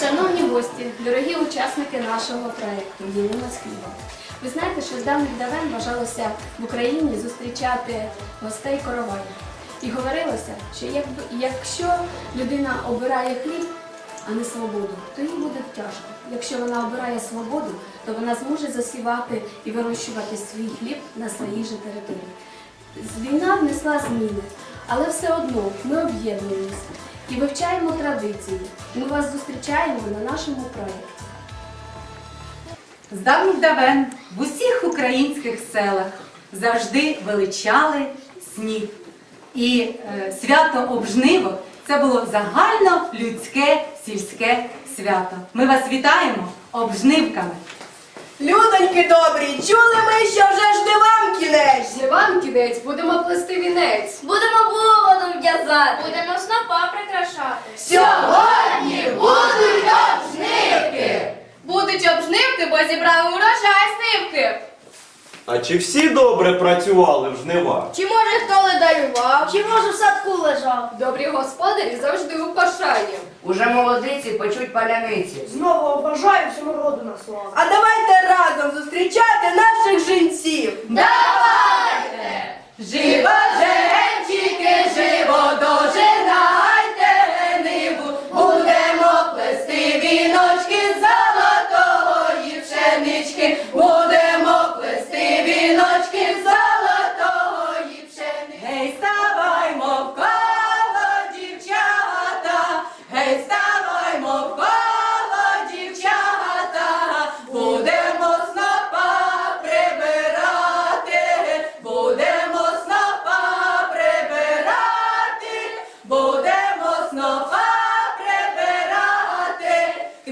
Шановні гості, дорогі учасники нашого проєкту з хлібом. Ви знаєте, що з давних давен вважалося в Україні зустрічати гостей короваю. І говорилося, що якщо людина обирає хліб, а не свободу, то їй буде тяжко. Якщо вона обирає свободу, то вона зможе засівати і вирощувати свій хліб на своїй же території. Війна внесла зміни, але все одно ми об'єднуємося і вивчаємо традиції. Ми вас зустрічаємо на нашому проєкті. З давніх давен в усіх українських селах завжди величали сніг. І е, свято обжнивок це було загальнолюдське сільське свято. Ми вас вітаємо обжнивками. Людоньки добрі, чули ми, що вже ж не вам кінець. Живан кінець, будемо плести вінець. Будемо бороду в'язати. Будемо снопа прикрашати. Сьогодні будуть обжнивки. Будуть обжнивки, бо зібрали урожай сливки. А чи всі добре працювали в жнивах? Чи може хто ледарював? Чи може в садку лежав? Добрі господарі завжди у пошані. Уже молодиці печуть паляниці. Знову обажаю всьому роду на славу. А давайте разом зустрічати наших жінців. Живо,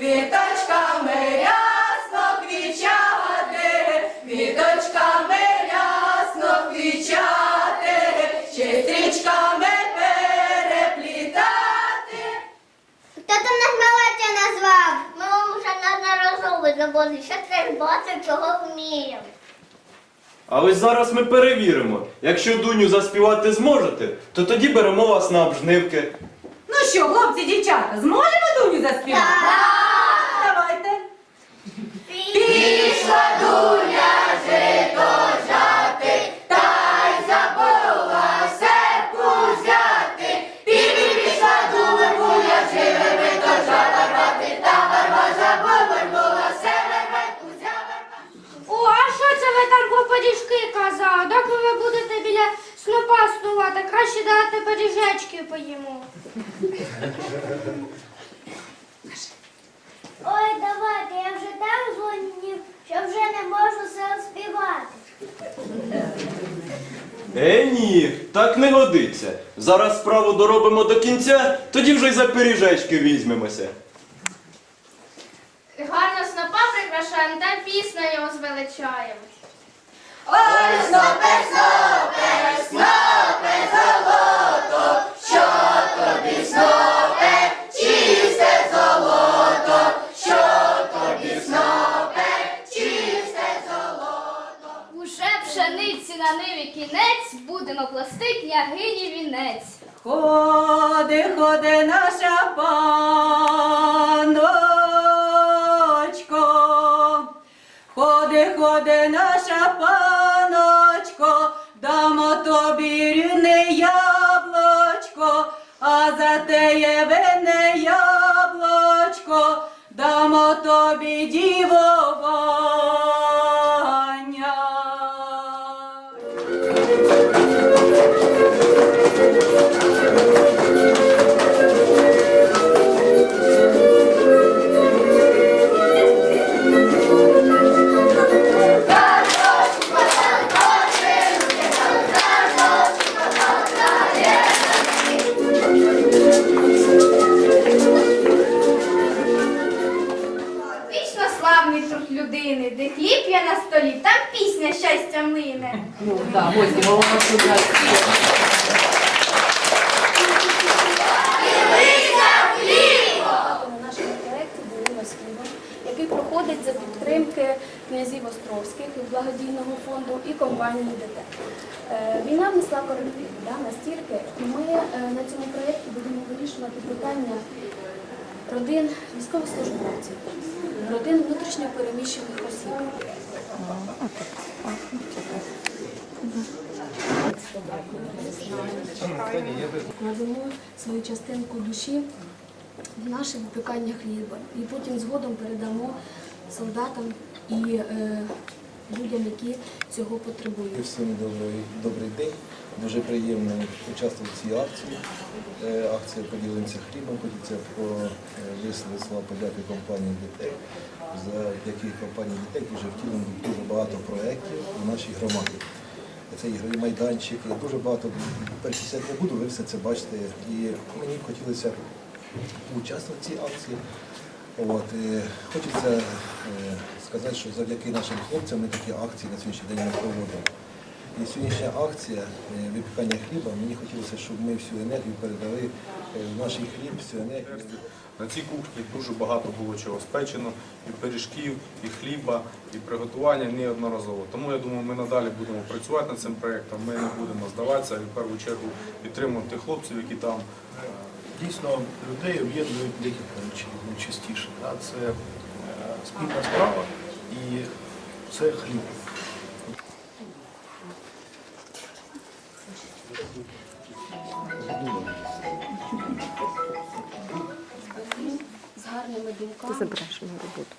квіточками рясно квічати, квіточками рясно квічати, ще стрічками переплітати. Хто там нас малеця назвав? Ми вам вже неодноразово заводили, що треба бачити, чого вміємо. А ось зараз ми перевіримо. Якщо Дуню заспівати зможете, то тоді беремо вас на обжнивки. Ну що, хлопці, дівчата, зможемо Дуню заспівати? Так. Пішла Дуня жито жати, та й забула серку взяти. Пішла Дуня живе вито жата брати, та верба забула вербетку взяла. О, а що це ви там про падіжки казали? Краще дати падіжечки поїмо. Ой, давайте, я вже так злонів, що вже не можу все співати. Е, ні, так не годиться. Зараз справу доробимо до кінця, тоді вже й за пиріжечки візьмемося. Гарно снопа прикрашаємо та піснею звеличаємо. Ой, снопе, будемо княгині вінець. Ходи, ходи наша паночко, ходи, ходи наша паночко, дамо тобі рівне яблочко, а за теє винне яблочко, дамо тобі дівовання. Проєкті «Долина з хлібом», який проходить за підтримки князів Островських благодійного фонду і компанії ДТ. Е, Війна внесла да, настільки, і ми е, на цьому проєкті будемо вирішувати питання родин військовослужбовців, родин внутрішньо переміщених осіб. Кладемо свою частинку душі наше випікання хліба і потім згодом передамо солдатам і е, людям, які цього потребують. Всім добрий, добрий день. Дуже приємно участвувати в цій акції. Е, Акція поділимося хлібом. Хочеться висловити слова подяки компанії дітей, завдяки компанії дітей вже втілено дуже багато проєктів у нашій громаді. Це ігрові майданчики, дуже багато перечисляти не буду, ви все це бачите. І мені б хотілося участвувати в цій акції. От, е, хочеться е, сказати, що завдяки нашим хлопцям ми такі акції на сьогоднішній день не проводимо. І сьогоднішня акція е, випікання хліба, мені хотілося, щоб ми всю енергію передали е, в наш хліб, всю енергію. На цій кухні дуже багато було чого спечено, і пиріжків, і хліба, і приготування неодноразово. Тому я думаю, ми надалі будемо працювати над цим проєктом, ми не будемо здаватися і в першу чергу підтримувати хлопців, які там. Дійсно, людей об'єднують декілька речей найчастіше. Да? Це е, спільна справа і це хліб. з гарними думками. Ти забереш мою роботу.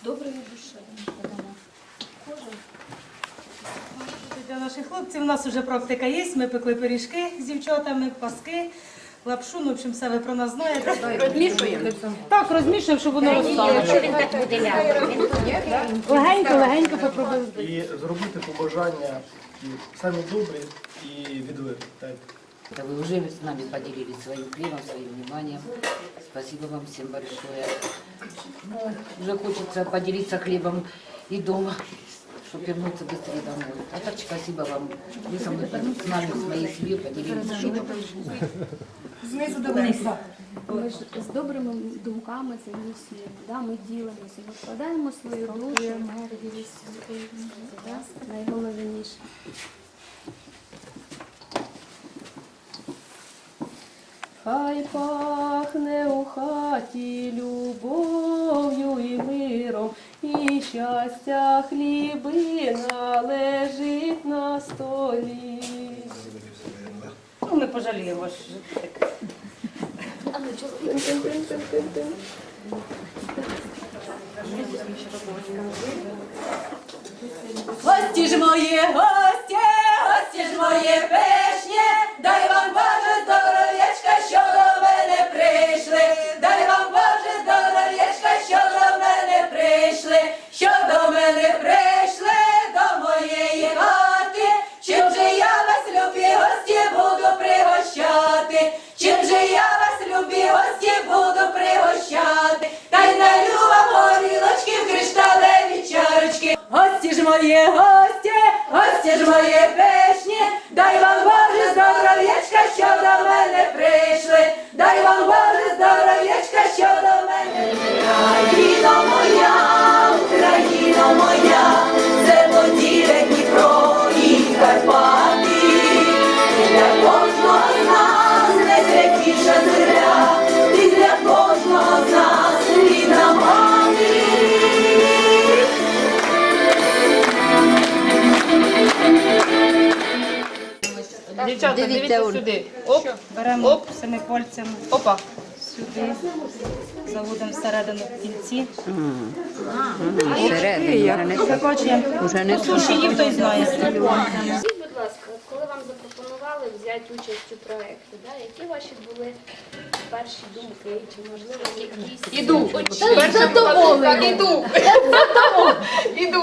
З доброю душею. Для наших хлопців у нас вже практика є. Ми пекли пиріжки з дівчатами, паски, лапшу, ну, в общем, все ви про нас знаєте. Розмішуємо? Так, розмішуємо, щоб воно розстало. Легенько, легенько попробуємо. І зробити побажання і самі добрі і відверті. Так? Да вы уже с нами поделились своим хлебом, своим вниманием. Спасибо вам всем большое. Ну, уже хочется поделиться хлебом и дома, чтобы вернуться быстрее домой. А так спасибо вам. Вы со мной, с нами, с моей семьей поделились хлебом. Знизу до вниз. Ми ж з добрими думками за всі, да, ми ділимося, ми вкладаємо свою душу, енергію, це да, найголовніше. Хай пахне у хаті любов'ю і миром, і щастя хлібина лежить на столі. Ну, пожаліємо життя. Гості ж гості, гості Дівчата, дивіться сюди. Оп, беремо Оп. цими пальцями. Опа. Сюди. Заводимо всередину кільці. Уже не Суші їв, той знає. Скажіть, будь ласка, коли вам запропонували взяти участь у проєкті, да, які ваші були перші думки, чи можливо якісь Іду. Перша Так, іду. Іду.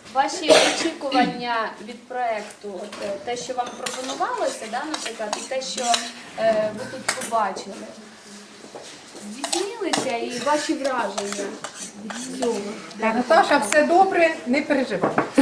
ваші очікування від проекту, от, е, те, що вам пропонувалося, да, наприклад, і те, що е, ви тут побачили. здійснилися і ваші враження від цього? Наташа, все добре, не переживай.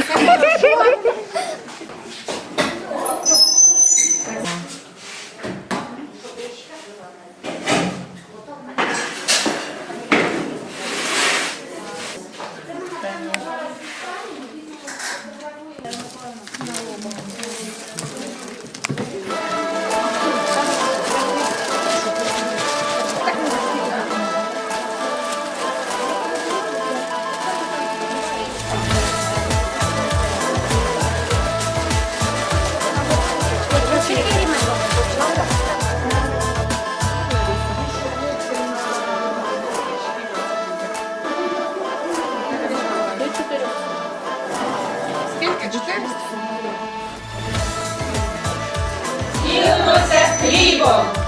와!